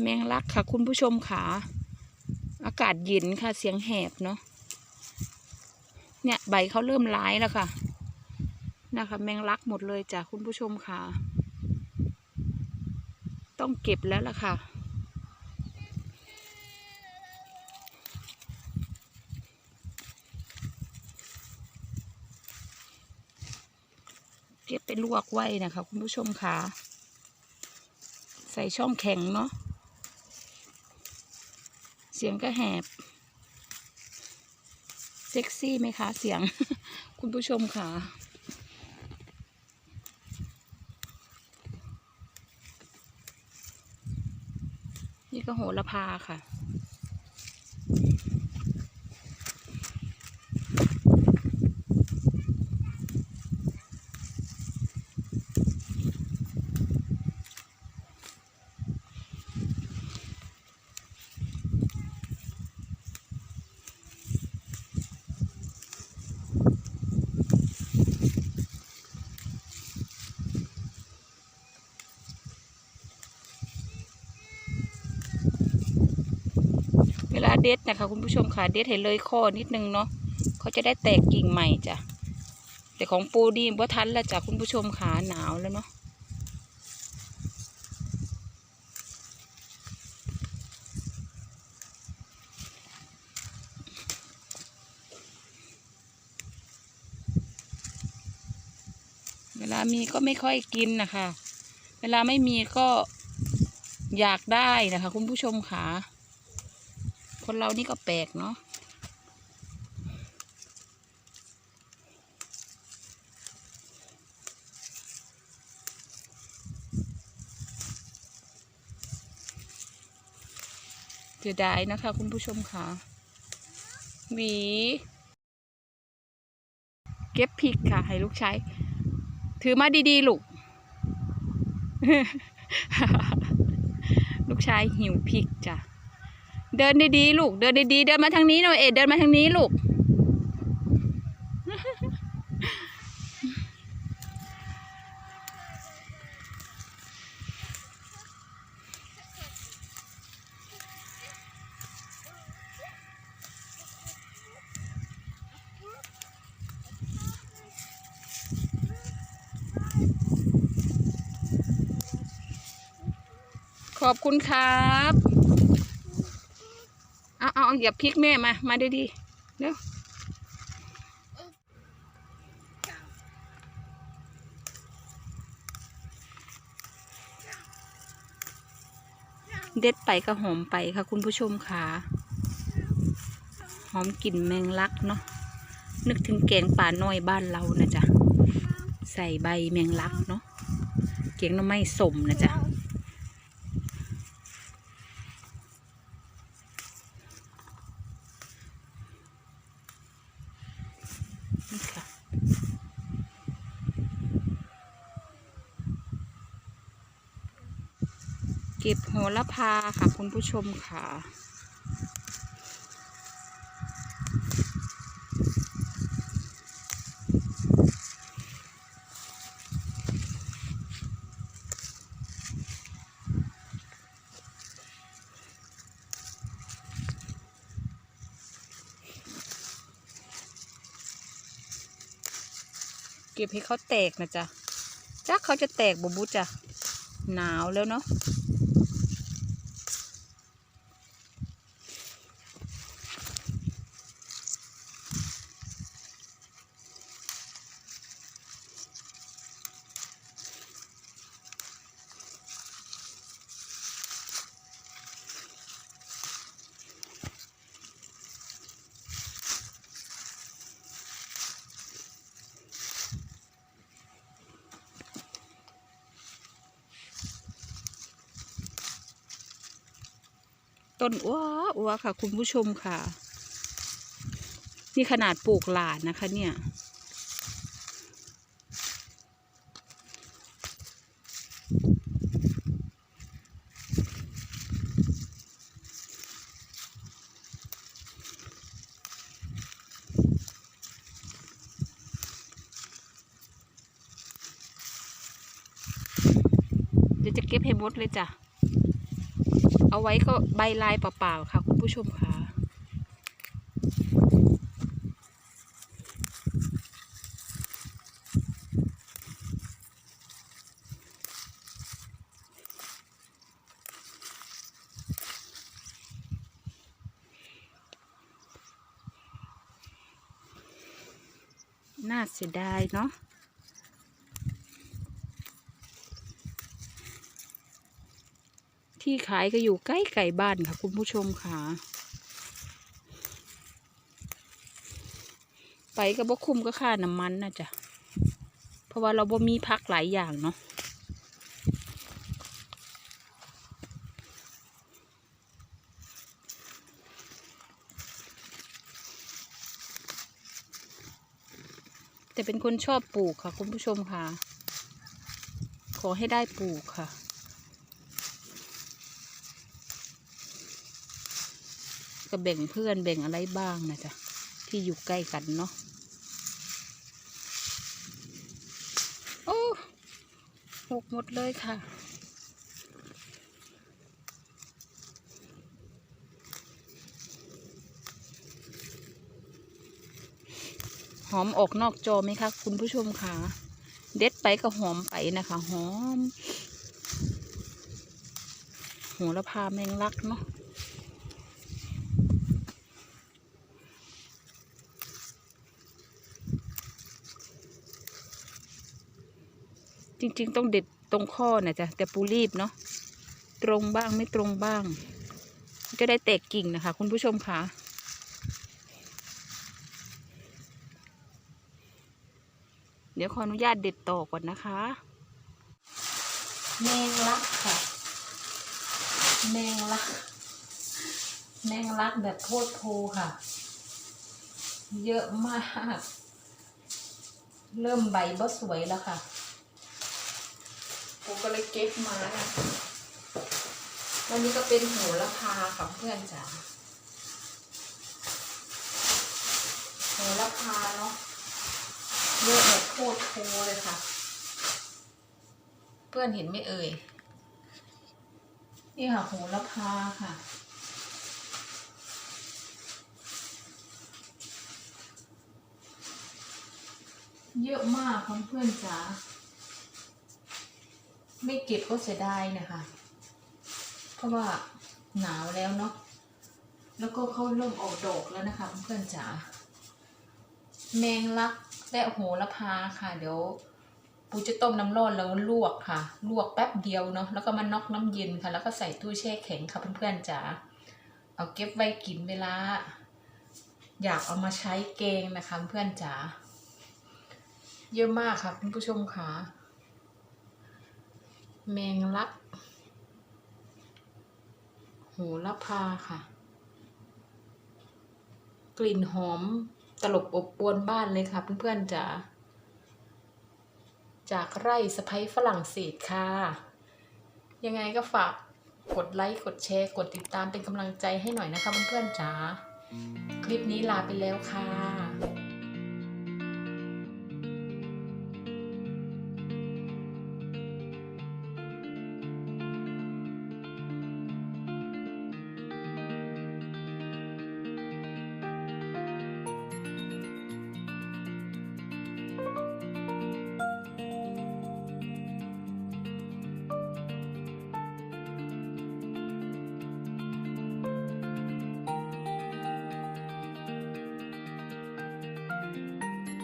แมงลักค่ะ คุณผู้ชมค่ะ อากาศเย็นค่ะเสียงแหบเนาะเนี่ยใบเขาเริ่มร้ายแล้วค่ะ นะคะ แมงลักหมดเลยจ้ะคุณผู้ชมค่ะ ต้องเก็บแล้วล่ะค่ะเก็บไปลวกไว้นะคะ คุณผู้ชมค่ะ ใส่ช่องแข็งเนาะ เสียงก็แหบ เซ็กซี่ไหมคะเสียง คุณผู้ชมค่ะนี่ก็โหระพาค่ะ เด็ดนะคะ คุณผู้ชมค่ะเด็ดให้เลยข้อนิดนึงเนาะเขาจะได้แตกกิ่งใหม่จ้ะแต่ของปูนี่ว่าทันแล้วจ้ะคุณผู้ชมขาหนาวแล้วเนาะเวลามีก็ไม่ค่อยกินนะคะ เวลาไม่มีก็อยากได้นะคะ คุณผู้ชมค่ะ คนเรานี่ก็แปลกเนาะเสียดายนะคะ คุณผู้ชมค่ะหวีเก็บพริกค่ะ ให้ลูกใชายถือมาดีๆ ลูก ลูกชายหิวพริกจ้ะ เดินดีๆลูก เดินดีๆ เดินมาทางนี้หน่อยเอ็ดเดินมาทางนี้ลูก ขอบคุณครับ อาเอย่าพริกแม่มา มาดีๆเร็วเด็ดไปก็หอมไปค่ะ คุณผู้ชมค่ะหอมกลิ่นแมงลักเนาะนึกถึงแกงป่าน้อยบ้านเรานะจ๊ะ ใส่ใบแมงลักเนาะเกียงน้ำไม้สมนะจ๊ะ เก็บโหระพาค่ะคุณผู้ชมค่ะเก็บให้เขาแตกนะจ๊ะจักเขาจะแตกบบุจ้ะ หนาวแล้วเนาะ ต้นอ้วอ้วค่ะ คุณผู้ชมค่ะ นี่ขนาดปลูกหลานนะคะ เนี่ย เดี๋ยวจะเก็บให้หมดเลยจ้ะ เอาไว้ก็ใบลายเปล่าๆค่ะคุณผู้ชมค่ะ น่าเสียดายเนาะ ที่ขายก็อยู่ใกล้ไก่บ้านค่ะ คุณผู้ชมค่ะ ไปก็บ่คุ้มก็ค่าน้ำมันนะจ๊ะเพราะว่าเราบ่มีพักหลายอย่างเนาะแต่เป็นคนชอบปลูกค่ะ คุณผู้ชมค่ะ ขอให้ได้ปลูกค่ะ ก็แบ่งเพื่อนแบ่งอะไรบ้างนะจ๊ะที่อยู่ใกล้กันเนาะโอ้หกหมดเลยค่ะหอมออกนอกจอไหมคะคุณผู้ชมคะเด็ดไปก็หอมไปนะคะ หอมโหระพาแมงลักเนาะ จริง ๆ ต้องเด็ดตรงข้อนะจ๊ะแต่ปูรีบเนาะตรงบ้างไม่ตรงบ้าง จะได้แตกกิ่งนะคะ คุณผู้ชมค่ะเดี๋ยวขออนุญาตเด็ดต่อก่อนนะคะแมงลักค่ะแมงลักแมงลักแบบโคตรโพค่ะ เยอะมาก เริ่มใบบ่สวยแล้วค่ะ ผมก็เลยเก็บมานะวันนี้ก็เป็นโหระพาค่ะเพื่อนจ๋าโหระพาเนาะเยอะแบบโคตรโพเลยค่ะ เพื่อนเห็นไม่เอ่ย นี่ค่ะโหระพาค่ะเยอะมากค่ะเพื่อนจ๋า ไม่เก็บก็เสียดายนะคะเพราะว่าหนาวแล้วเนาะแล้วก็เขาเริ่มออกดอกแล้วนะคะเพื่อนจ๋าแมงลักและโหระพาค่ะ เดี๋ยวปูจะต้มน้ำร้อนแล้วลวกค่ะ ลวกแป๊บเดียวเนาะแล้วก็มาน็อกน้ำเย็นค่ะ แล้วก็ใส่ตู้แช่แข็งค่ะเพื่อนๆจ๋าเอาเก็บไว้กินเวลา อยากเอามาใช้แกงนะคะเพื่อนจ๋าเยอะมากค่ะคุณผู้ชมค่ะ แมงลัก โหระพาค่ะ กลิ่นหอมตลบอบอวนบ้านเลยค่ะ เพื่อนๆจ๋าจากไร่สะพ้ยฝรั่งเศสค่ะ ยังไงก็ฝากกดไลค์ กดแชร์ กดติดตามเป็นกำลังใจให้หน่อยนะคะเพื่อนๆจ๋า คลิปนี้ลาไปแล้วค่ะ